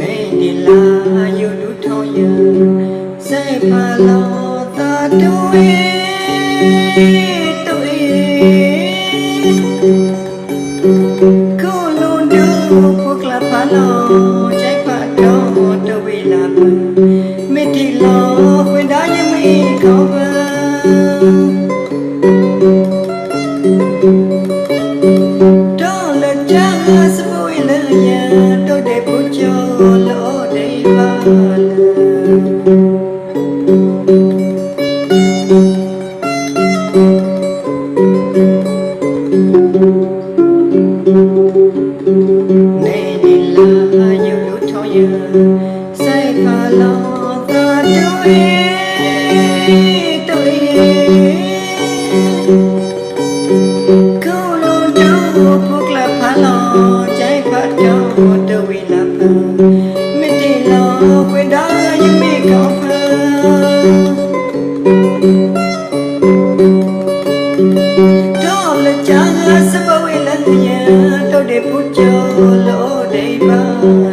နေဒီလာယူလူ ဒီလာယူလို့ထောင်းရစိတ်ခါလောသာတွေ့တွေ့ကိုလုံးတို့ပုကလာဖာလောใจဖတ်တော့တဝီလာဖ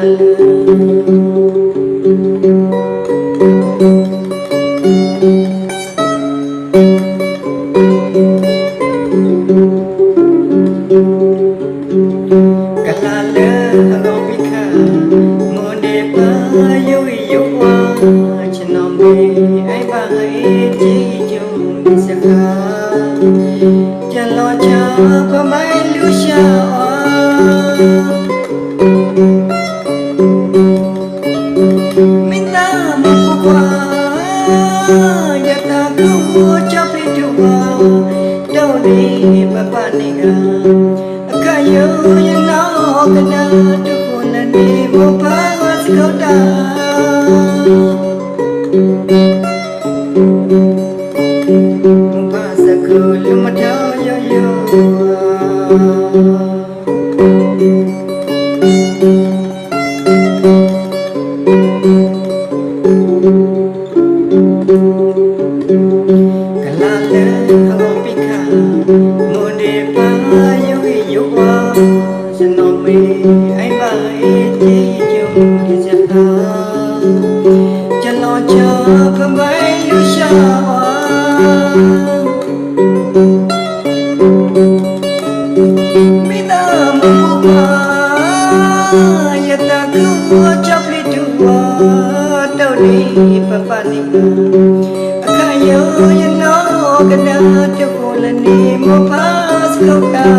လာကလာလေအ ယုံရနောကနာတုကိုလည်းနေမပါစကောတာမပါစကောလူမထောင်ရယော မိသားမမူပါယတကူချပလီတူဝါတော့ဒီပပနိကာအခါယောယနောကနာတကိုလနေမပါစကောတာ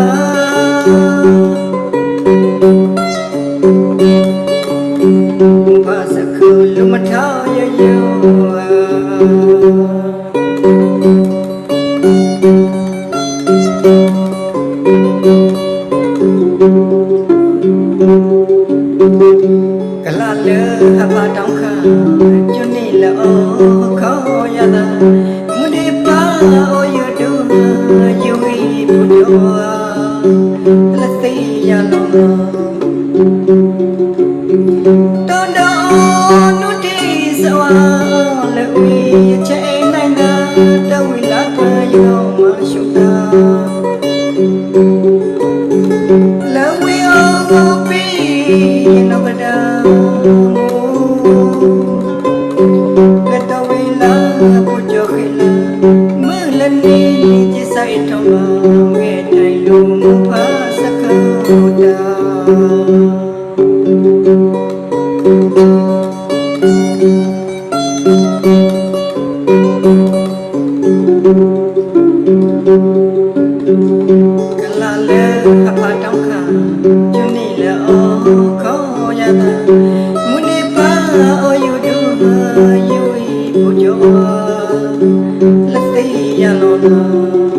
ဝီ ဆိုင်ထောင်းငဲ့တိုင်လူမဖာစခတာကလာလေအဖတောင်းခါကျွနီလေအောခေါ်ရတာမူနေပါအောယူဒူယူဝီပူဂျောလက်သိရလော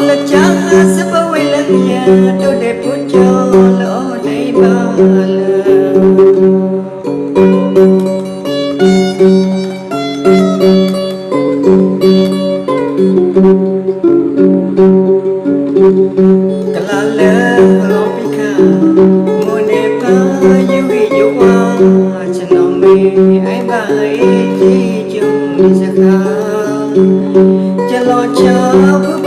là cha sẽ bao vây là nhà đâu để phút cho lỡ này ba là Hãy subscribe cho kênh Ghiền Mì Gõ Để không bỏ lỡ những video hấp dẫn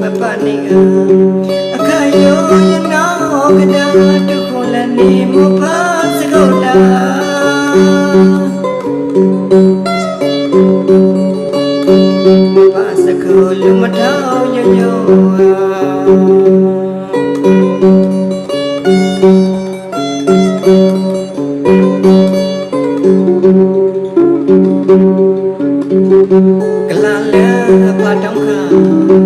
ပပနိကအခယောနောကဒတုခလနိမောဖစကောတာပါစကောလမထောင်ယယောကလာလပတောင်ခါ